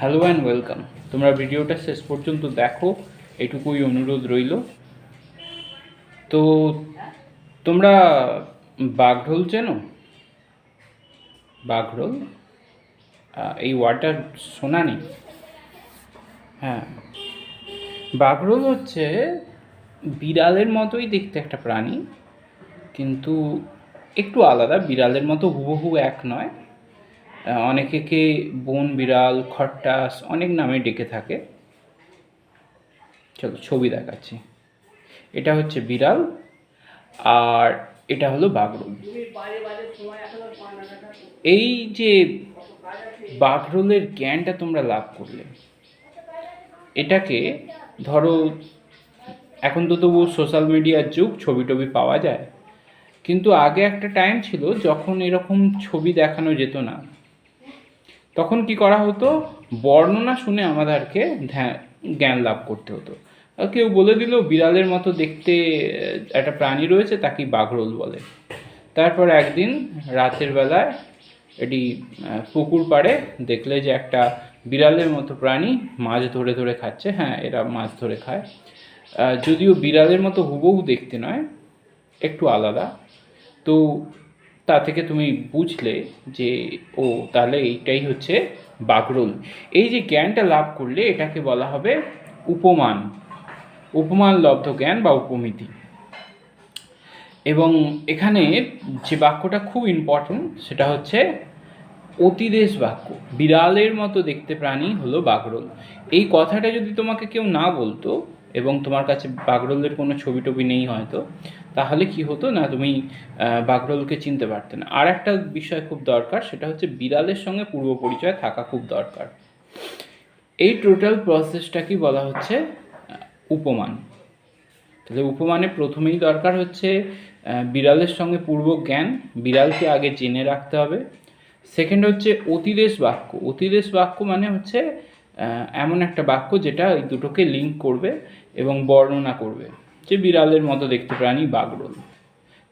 Hello and welcome তোমরা ভিডিওটা শেষ পর্যন্ত দেখো। এটুকুই অনুরোধ রইল। তো তোমরা বাঘঢোল চেনো? বাঘঢোল? এই ওয়ার্ডটা শোনা নেই হ্যাঁ। বাঘরোল হচ্ছে বিড়ালের মতোই দেখতে একটা প্রাণী, কিন্তু একটু আলাদা। বিড়ালের মতো হুবহু এক নয়। অনেকেকে বন, বিড়াল, খট্টাস অনেক নামে ডেকে থাকে। চলো ছবি দেখাচ্ছি। এটা হচ্ছে বিড়াল আর এটা হলো বাগরোল এই যে বাগরোলের জ্ঞানটা তোমরা লাভ করলে, এটাকে ধরো, এখন তো তবু সোশ্যাল মিডিয়ার যুগ, ছবি টবি পাওয়া যায়। কিন্তু আগে একটা টাইম ছিল যখন এরকম ছবি দেখানো যেত না। তখন কি করা হতো? বর্ণনা শুনে আমাদেরকে ধ্যান, জ্ঞান লাভ করতে হতো। কেউ বলে দিল, বিড়ালের মতো দেখতে একটা প্রাণী রয়েছে, তাকে বাঘরোল বলে। তারপর একদিন রাতের বেলায় এটি পুকুর পাড়ে দেখলে যে একটা বিড়ালের মতো প্রাণী মাছ ধরে ধরে খাচ্ছে। হ্যাঁ এরা মাছ ধরে খায়। যদিও বিড়ালের মতো হুবহু দেখতে নয়, একটু আলাদা। তো তা থেকে তুমি বুঝলে যে, ও তাহলে এইটাই হচ্ছে বাগরোল। এই যে জ্ঞানটা লাভ করলে এটাকে বলা হবে উপমান। উপমান লব্ধ জ্ঞান বা উপমিতি। এবং এখানে যে বাক্যটা খুব ইম্পর্টেন্ট সেটা হচ্ছে অতিদেশ বাক্য। বিড়ালের মতো দেখতে প্রাণী হলো বাগরোল। এই কথাটা যদি তোমাকে কেউ না বলতো এবং তোমার কাছে বাগরোলের কোনো ছবি টবি নেই হয়তো, তাহলে কি হতো? না, তুমি বাগরোলকে চিনতে পারতে না। আর একটা বিষয় খুব দরকার, সেটা হচ্ছে বিড়ালের সঙ্গে পূর্ব পরিচয় থাকা খুব দরকার। এই টোটাল প্রসেসটাকেই বলা হচ্ছে? উপমান। তাহলে উপমানে প্রথমেই দরকার হচ্ছে বিড়ালের সঙ্গে পূর্ব জ্ঞান, বিড়ালকে আগে জেনে রাখতে হবে। সেকেন্ড হচ্ছে অতিদেশ বাক্য। অতিদেশ বাক্য মানে হচ্ছে এমন একটা বাক্য যেটা এই দুটোকে লিঙ্ক করবে এবং বর্ণনা করবে, যে বিড়ালের মতো দেখতে প্রাণী বাগরোল।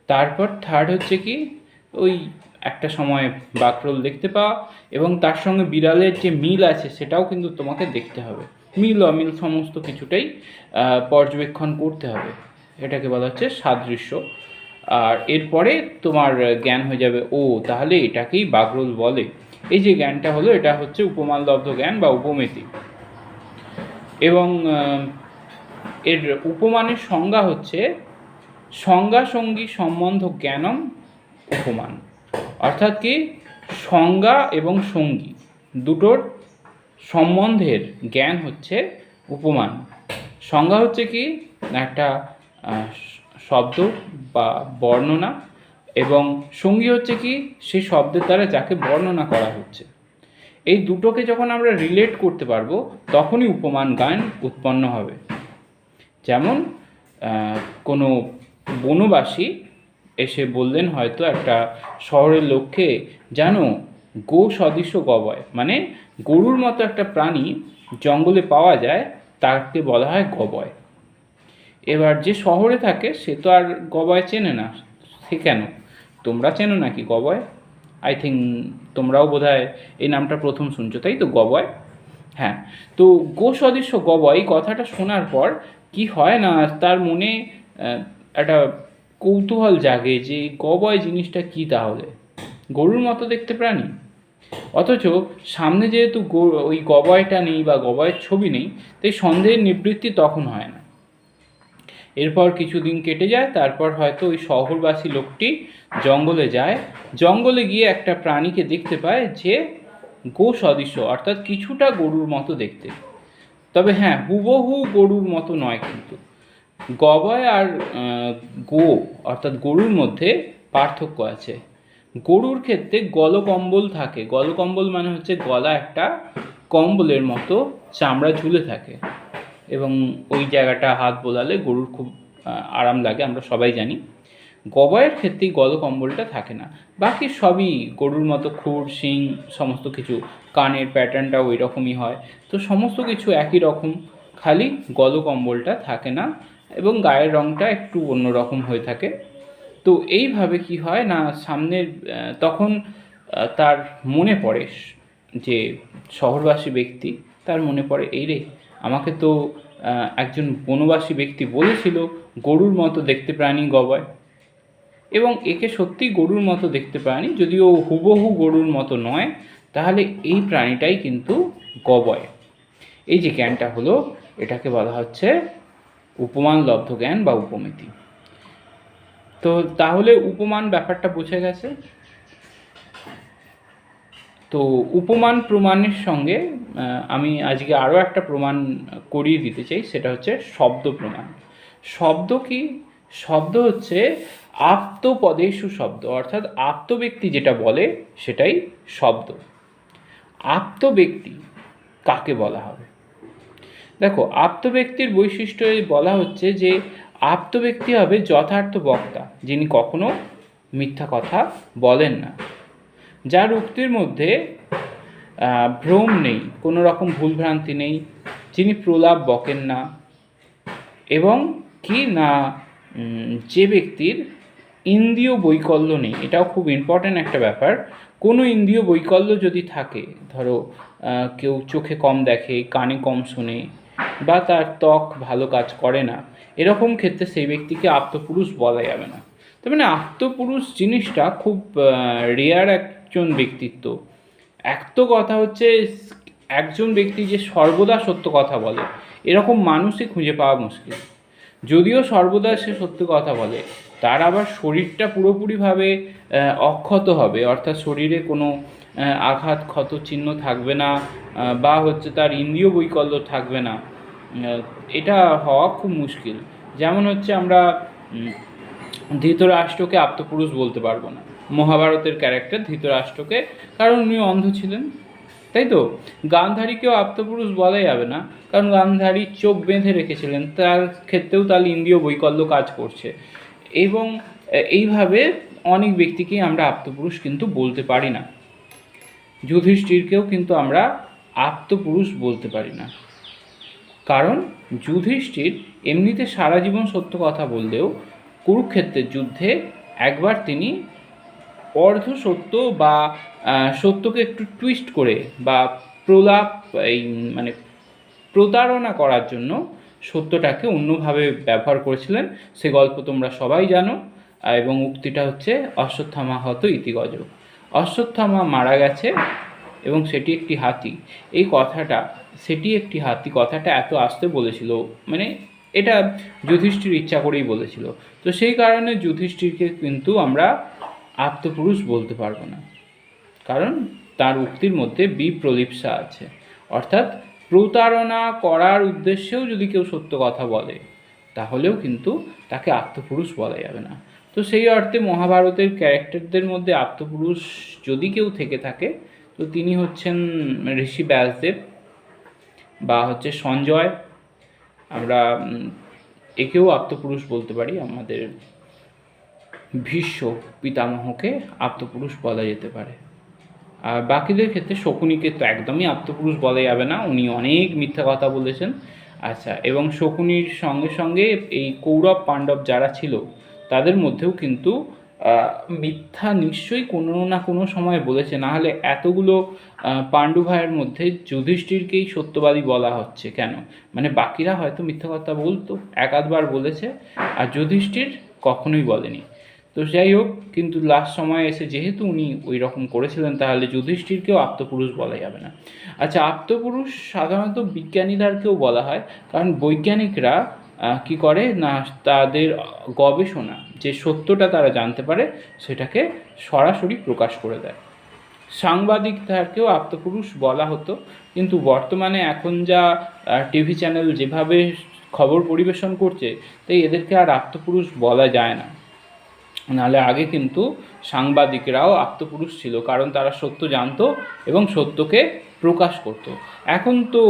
তারপর থার্ড হচ্ছে কি, ওই একটা সময় বাকরোল দেখতে পাওয়া এবং তার সঙ্গে বিড়ালের যে মিল আছে সেটাও কিন্তু তোমাকে দেখতে হবে। মিল, অমিল সমস্ত কিছুটাই পর্যবেক্ষণ করতে হবে। এটাকে বলা হচ্ছে সাদৃশ্য। আর এরপরে তোমার জ্ঞান হয়ে যাবে, ও, তাহলে এটাকেই বাগরোল বলে। এই যে জ্ঞানটা হলো, এটা হচ্ছে উপমানলব্ধ জ্ঞান বা উপমেতি। এবং এর উপমানের সংজ্ঞা হচ্ছে সংজ্ঞা সঙ্গী সম্বন্ধ জ্ঞানম উপমান। অর্থাৎ কি? সংজ্ঞা এবং সঙ্গী দুটোর সম্বন্ধের জ্ঞান হচ্ছে উপমান। সংজ্ঞা হচ্ছে কি? একটা শব্দ বা বর্ণনা এবং সঙ্গী হচ্ছে কি? সেই শব্দের দ্বারা যাকে বর্ণনা করা হচ্ছে। এই দুটোকে যখন আমরা রিলেট করতে পারব, তখনই উপমান গান উৎপন্ন হবে। যেমন কোনো বনবাসী এসে বললেন, হয়তো একটা শহরের লোককে জানো, গো সদৃশ্য গবয় মানে গরুর মতো একটা প্রাণী জঙ্গলে পাওয়া যায়, তাকে বলা হয় গবয় এবার যে শহরে থাকে, সে তো আর গবয় চেনে না, সে কেন? তোমরা চেনো নাকি গবয় আই থিঙ্ক তোমরাও বোধহয় এই নামটা প্রথম শুনছো, তাই তো গবয় হ্যাঁ তো গো সদৃশ্য গবয় কথাটা শোনার পর কি হয় না, তার মনে একটা কৌতূহল জাগে যে গবয় জিনিসটা কি তাহলে? গরুর মতো দেখতে প্রাণী। অথচ সামনে যেহেতু ওই গবয়টা নেই বা গবয়ের ছবি নেই, তাই সন্দেহের নিবৃত্তি তখন হয় না। এরপর কিছুদিন কেটে যায়, তারপর হয়তো ওই শহরবাসী লোকটি জঙ্গলে যায়। জঙ্গলে গিয়ে একটা প্রাণীকে দেখতে পায় যে গো সদৃশ্য অর্থাৎ কিছুটা গরুর মতো দেখতে। তবে হ্যাঁ হুবহু গরুর মতো নয় কিন্তু। গবায় আর গো, অর্থাৎ গরুর মধ্যে পার্থক্য আছে। গরুর ক্ষেত্রে গলকম্বল থাকে। গলকম্বল মানে হচ্ছে গলা একটা কম্বলের মতো চামড়া ঝুলে থাকে। এবং ওই জায়গাটা হাত বোলালে গরুর খুব আরাম লাগে, আমরা সবাই জানি। গবয়ের ক্ষেত্রেই গলকম্বলটা থাকে না। বাকি সবই গরুর মতো খুর, শিং, সমস্ত কিছু, কানের প্যাটার্নটা ওই রকমই হয়। তো সমস্ত কিছু একই রকম, খালি গলকম্বলটা থাকে না এবং গায়ের রঙটা একটু অন্যরকম হয়ে থাকে। তো এইভাবে কি হয় না সামনের তখন তার মনে পড়ে যে শহরবাসী ব্যক্তি, তার মনে পড়ে, এই রে, আমাকে তো একজন বনবাসী ব্যক্তি বলেছিল গরুর মতো দেখতে প্রাণী গবায়। এবং একে সত্যি গরুর মতো দেখতে প্রাণী যদিও হুবহু গরুর মতো নয়, তাহলে এই প্রাণীটাই কিন্তু গবয়। এই যে জ্ঞানটা হলো, এটাকে বলা হচ্ছে উপমান লব্ধ জ্ঞান বা উপমিতি। তো তাহলে উপমান ব্যাপারটা বুঝে গেছে? তো উপমান প্রমাণের সঙ্গে আমি আজকে আরও একটা প্রমাণ করিয়ে দিতে চাই, সেটা হচ্ছে শব্দ প্রমাণ। শব্দ কি? শব্দ হচ্ছে আপ্তপদেশু শব্দ অর্থাৎ আপ্ত ব্যক্তি যেটা বলে সেটাই শব্দ। আপ্ত ব্যক্তি কাকে বলা হবে? দেখো আপ্ত ব্যক্তির বৈশিষ্ট্য বলা হচ্ছে যে আপ্ত ব্যক্তি হবে যথার্থ বক্তা, যিনি কখনো মিথ্যা কথা বলেন না। যার উক্তির মধ্যে ভ্রম নেই, কোনো রকম ভুলভ্রান্তি নেই, যিনি প্রলাপ বকেন না, এবং কি না যে ব্যক্তির ইন্দ্রিয় বৈকল্য নেই, এটাও খুব ইম্পর্ট্যান্ট একটা ব্যাপার। কোনো ইন্দ্রিয় বৈকল্য যদি থাকে, ধরো কেউ চোখে কম দেখে, কানে কম শোনে, বা তার ত্বক ভালো কাজ করে না, এরকম ক্ষেত্রে সেই ব্যক্তিকে আত্মপুরুষ বলা যাবে না। তার মানে আত্মপুরুষ জিনিসটা খুব রেয়ার একজন ব্যক্তিত্ব। এক তো কথা হচ্ছে, একজন ব্যক্তি যে সর্বদা সত্য কথা বলে, এরকম মানুষই খুঁজে পাওয়া মুশকিল। যদিও সর্বদা সে সত্য কথা বলে, তার আবার শরীরটা পুরোপুরিভাবে অক্ষত হবে, অর্থাৎ শরীরে কোনো আঘাত, ক্ষত চিহ্ন থাকবে না বা হচ্ছে তার ইন্দ্রিয় বৈকল্য থাকবে না। এটা হওয়া খুব মুশকিল। যেমন হচ্ছে আমরা ধৃতরাষ্ট্রকে আত্মপুরুষ বলতে পারব না। মহাভারতের ক্যারেক্টার ধৃতরাষ্ট্রকে, কারণ উনি অন্ধ ছিলেন। তাই তো? গান্ধারীকেও আত্মপুরুষ বলা যাবে না। কারণ গান্ধারী চোখ বেঁধে রেখেছিলেন। তার ক্ষেত্রেও তার ইন্দ্রিয় বৈকল্য কাজ করছে। এবং এইভাবে অনেক ব্যক্তিকেই আমরা আত্মপুরুষ কিন্তু বলতে পারি না। যুধিষ্ঠিরকেও কিন্তু আমরা আত্মপুরুষ বলতে পারি না। কারণ যুধিষ্ঠির এমনিতে সারা জীবন সত্য কথা বললেও কুরুক্ষেত্রের যুদ্ধে একবার তিনি অর্ধ সত্য বা সত্যকে একটু টুইস্ট করে বা প্রলাপ, এই মানে প্রতারণা করার জন্য সত্যটাকে অন্যভাবে ব্যবহার করেছিলেন। সে গল্প তোমরা সবাই জানো এবং উক্তিটা হচ্ছে অশ্বত্থামা হত ইতিগজ অশ্বত্থামা মারা গেছে এবং সেটি একটি হাতি। এই কথাটা, সেটি একটি হাতি কথাটা এত আসতে বলেছিল মানে এটা যুধিষ্ঠির ইচ্ছা করেই বলেছিল। তো সেই কারণে যুধিষ্ঠিরকে কিন্তু আমরা আত্মপুরুষ বলতে পারব না। কারণ তার উক্তির মধ্যে বিপ্রলিপসা আছে। অর্থাৎ প্রতারণা করার উদ্দেশ্যেও যদি কেউ সত্য কথা বলে, তাহলেও কিন্তু তাকে আত্মপুরুষ বলা যাবে না। তো সেই অর্থে মহাভারতের ক্যারেক্টারদের মধ্যে আত্মপুরুষ যদি কেউ থেকে থাকে, তো তিনি হচ্ছেন ঋষি ব্যাসদেব বা হচ্ছে সঞ্জয়। আমরা একেও আত্মপুরুষ বলতে পারি আমাদের ভীষ্ম পিতামহকে আত্মপুরুষ বলা যেতে পারে। আর বাকিদের ক্ষেত্রে শকুনিকে তো একদমই আত্মপুরুষ বলা যাবে না, উনি অনেক মিথ্যা কথা বলেছেন। আচ্ছা এবং শকুনির সঙ্গে সঙ্গে এই কৌরব পাণ্ডব যারা ছিল, তাদের মধ্যেও কিন্তু মিথ্যা নিশ্চয়ই কোনো না কোনো সময় বলেছে। না হলে এতগুলো পাণ্ডু ভাইয়ের মধ্যে যুধিষ্ঠিরকেই সত্যবাদী বলা হচ্ছে কেন? মানে বাকিরা হয়তো মিথ্যা কথা বলতো, এক আধবার বলেছে, আর যুধিষ্ঠির কখনোই বলেনি। তো যাই হোক, কিন্তু লাস্ট সময়ে এসে যেহেতু উনি ওই রকম করেছিলেন, তাহলে যুধিষ্ঠিরকেও আত্মপুরুষ বলা যাবে না। আচ্ছা আত্মপুরুষ সাধারণত বিজ্ঞানীদেরকেও বলা হয়, কারণ বৈজ্ঞানিকরা কি করে না, তাদের গবেষণা, যে সত্যটা তারা জানতে পারে, সেটাকে সরাসরি প্রকাশ করে দেয়। সাংবাদিকদেরকেও আত্মপুরুষ বলা হতো, কিন্তু বর্তমানে এখন যা টিভি চ্যানেল যেভাবে খবর পরিবেশন করছে, তাই এদেরকে আর আত্মপুরুষ বলা যায় না। নাহলে আগে কিন্তু সাংবাদিকরাও আত্মপুরুষ ছিল, কারণ তারা সত্য জানতো এবং সত্যকে প্রকাশ করত। এখন তো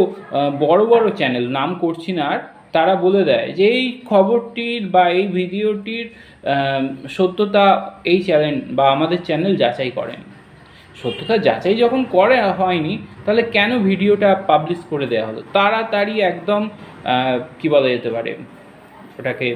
বড় বড় চ্যানেল নাম করছি না আর, তারা বলে দেয় যে এই খবরটির বা এই ভিডিওটির সত্যতা এই চ্যানেল বা আমাদের চ্যানেল যাচাই করেন। সত্যতা যাচাই যখন করে হয়নি, তাহলে কেন ভিডিওটা পাবলিশ করে দেওয়া হলো? তাড়াতাড়ি একদম কি বলা যেতে পারে? ওটাকে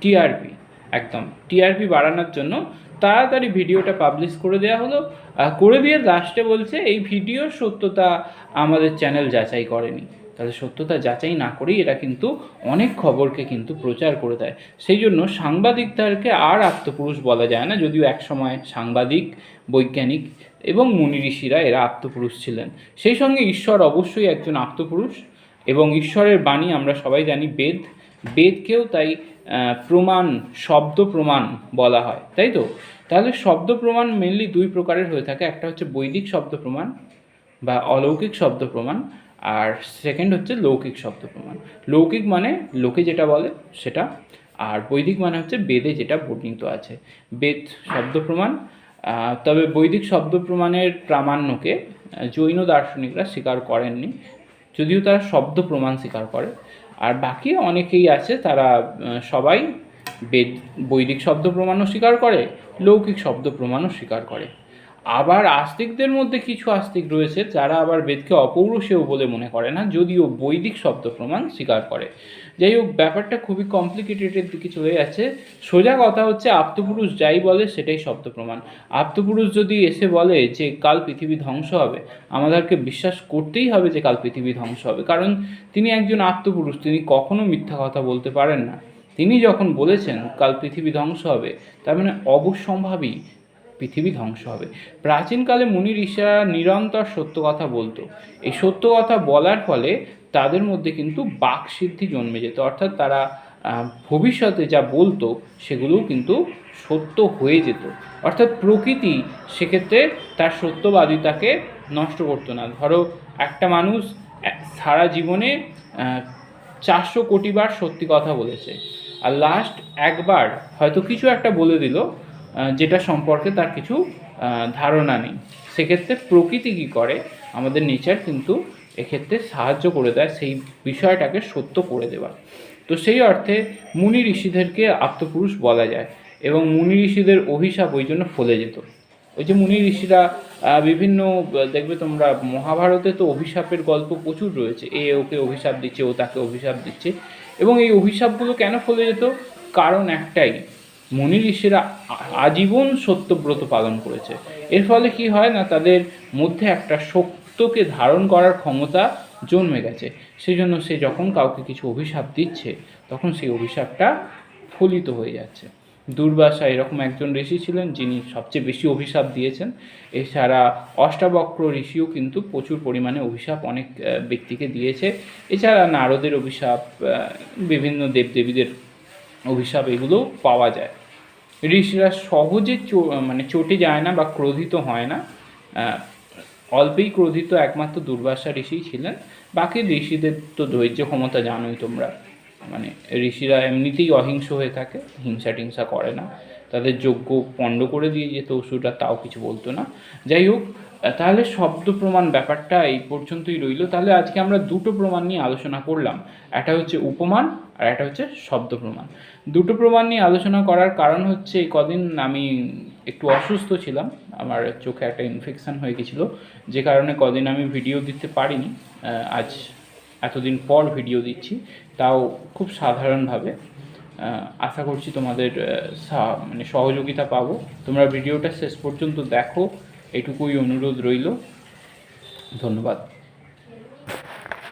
টিআরপি একদম। টিআরপি বাড়ানোর জন্য তাড়াতাড়ি ভিডিওটা পাবলিশ করে দেওয়া হলো। করে দিয়ে লাস্টে বলছে, এই ভিডিওর সত্যতা আমাদের চ্যানেল যাচাই করেনি। তাহলে সত্যতা যাচাই না করেই এরা কিন্তু অনেক খবরকে কিন্তু প্রচার করে দেয়। সেই জন্য সাংবাদিকদেরকে আর আত্মপুরুষ বলা যায় না, যদিও একসময় সাংবাদিক, বৈজ্ঞানিক এবং মুনি ঋষিরা এরা আত্মপুরুষ ছিলেন। সেই সঙ্গে ঈশ্বর অবশ্যই একজন আত্মপুরুষ এবং ঈশ্বরের বাণী আমরা সবাই জানি, বেদ। বেদকেও তাই প্রমাণ, শব্দ প্রমাণ বলা হয়, তাই তো? তাহলে শব্দ প্রমাণ মেনলি দুই প্রকারের হয়ে থাকে, একটা হচ্ছে বৈদিক শব্দ প্রমাণ বা অলৌকিক শব্দ প্রমাণ, আর সেকেন্ড হচ্ছে লৌকিক শব্দ প্রমাণ। লৌকিক মানে লোকে যেটা বলে, সেটা, আর বৈদিক মানে হচ্ছে বেদে যেটা বর্ণিত আছে। বেদ শব্দ প্রমাণ তবে বৈদিক শব্দ প্রমাণের প্রামাণ্যকে জৈন দার্শনিকরা স্বীকার করেননি, যদিও তারা শব্দ প্রমাণ স্বীকার করে। আর বাকি অনেকেই আছে, তারা সবাই বেদ, বৈদিক শব্দ প্রমাণও স্বীকার করে, লৌকিক শব্দ প্রমাণও স্বীকার করে। আবার আস্তিকদের মধ্যে কিছু আস্তিক রয়েছে, যারা আবার বেদকে অপৌরুষেও বলে মনে করে না, যদিও বৈদিক শব্দ প্রমাণ স্বীকার করে। যাই হোক, ব্যাপারটা খুবই কমপ্লিকেটেডের দিকে চলে যাচ্ছে। সোজা কথা হচ্ছে, আপ্তপুরুষ যাই বলে সেটাই শব্দ প্রমাণ। আপ্তপুরুষ যদি এসে বলে যে কাল পৃথিবী ধ্বংস হবে, আমাদেরকে বিশ্বাস করতেই হবে যে কাল পৃথিবী ধ্বংস হবে, কারণ তিনি একজন আপ্তপুরুষ, তিনি কখনো মিথ্যা কথা বলতে পারেন না। তিনি যখন বলেছেন কাল পৃথিবী ধ্বংস হবে, তার মানে অবশ্যম্ভাবী পৃথিবী ধ্বংস হবে। প্রাচীনকালে মুনি ঋষিরা নিরন্তর সত্য কথা বলতো। এই সত্য কথা বলার ফলে তাদের মধ্যে কিন্তু বাকসিদ্ধি জন্মে যেত। অর্থাৎ তারা ভবিষ্যতে যা বলতো সেগুলোও কিন্তু সত্য হয়ে যেত। অর্থাৎ প্রকৃতি সেক্ষেত্রে তার সত্যবাদিতাকে নষ্ট করতো না। ধরো, একটা মানুষ সারা জীবনে চারশো কোটি বার সত্যি কথা বলেছে। আর লাস্ট একবার হয়তো কিছু একটা বলে দিল। যেটা সম্পর্কে তার কিছু ধারণা নেই। সেক্ষেত্রে প্রকৃতি কী করে? আমাদের নেচার কিন্তু এক্ষেত্রে সাহায্য করে দেয় সেই বিষয়টাকে সত্য করে দেওয়া তো সেই অর্থে মুনি ঋষিদেরকে আত্মপুরুষ বলা যায় এবং মুনি ঋষিদের অভিশাপ ওই জন্য ফলে যেত। ওই যে মুনি ঋষিরা বিভিন্ন, দেখবে তোমরা, মহাভারতে তো অভিশাপের গল্প প্রচুর রয়েছে। এ ওকে অভিশাপ দিচ্ছে, ও তাকে অভিশাপ দিচ্ছে। এবং এই অভিশাপগুলো কেন ফলে যেত? কারণ একটাই মুনি ঋষিরা আজীবন সত্যব্রত পালন করেছে। এর ফলে কি হয় না, তাদের মধ্যে একটা সত্যকে ধারণ করার ক্ষমতা জন্মে গেছে। সেই জন্য সে যখন কাউকে কিছু অভিশাপ দিচ্ছে, তখন সেই অভিশাপটা ফলিত হয়ে যাচ্ছে। দুর্বাসা এরকম একজন ঋষি ছিলেন, যিনি সবচেয়ে বেশি অভিশাপ দিয়েছেন। এছাড়া অষ্টাবক্র ঋষিও কিন্তু প্রচুর পরিমাণে অভিশাপ অনেক ব্যক্তিকে দিয়েছে। এছাড়া নারদের অভিশাপ বিভিন্ন দেবদেবীদের অভিশাপ এগুলোও পাওয়া যায়। ঋষিরা সহজে মানে চটে যায় না বা ক্রোধিত হয় না। অল্পেই ক্রোধিত একমাত্র দুর্বাসা ঋষিই ছিলেন। বাকি ঋষিদের তো ধৈর্য ক্ষমতা জানোই তোমরা। মানে ঋষিরা এমনিতেই অহিংস হয়ে থাকে, হিংসা টিংসা করে না। তাদের যোগ্য পণ্ড করে দিয়ে যেত, অসুররা তাও কিছু বলতো না। যাই হোক তাহলে শব্দ প্রমাণ ব্যাপারটা এই পর্যন্তই রইল। তাহলে আজকে আমরা দুটো প্রমাণ নিয়ে আলোচনা করলাম। একটা হচ্ছে উপমান আর একটা হচ্ছে শব্দ প্রমাণ। দুটো প্রমাণ নিয়ে আলোচনা করার কারণ হচ্ছে এই কদিন আমি একটু অসুস্থ ছিলাম। আমার চোখে একটা ইনফেকশন হয়ে গেছিল, যে কারণে কদিন আমি ভিডিও দিতে পারিনি। আজ এতদিন পর ভিডিও দিচ্ছি। তাও খুব সাধারণভাবে। আশা করছি তোমাদের মানে সহযোগিতা পাবো। তোমরা ভিডিওটা শেষ পর্যন্ত দেখো। এটুকুই অনুরোধ রইল। ধন্যবাদ।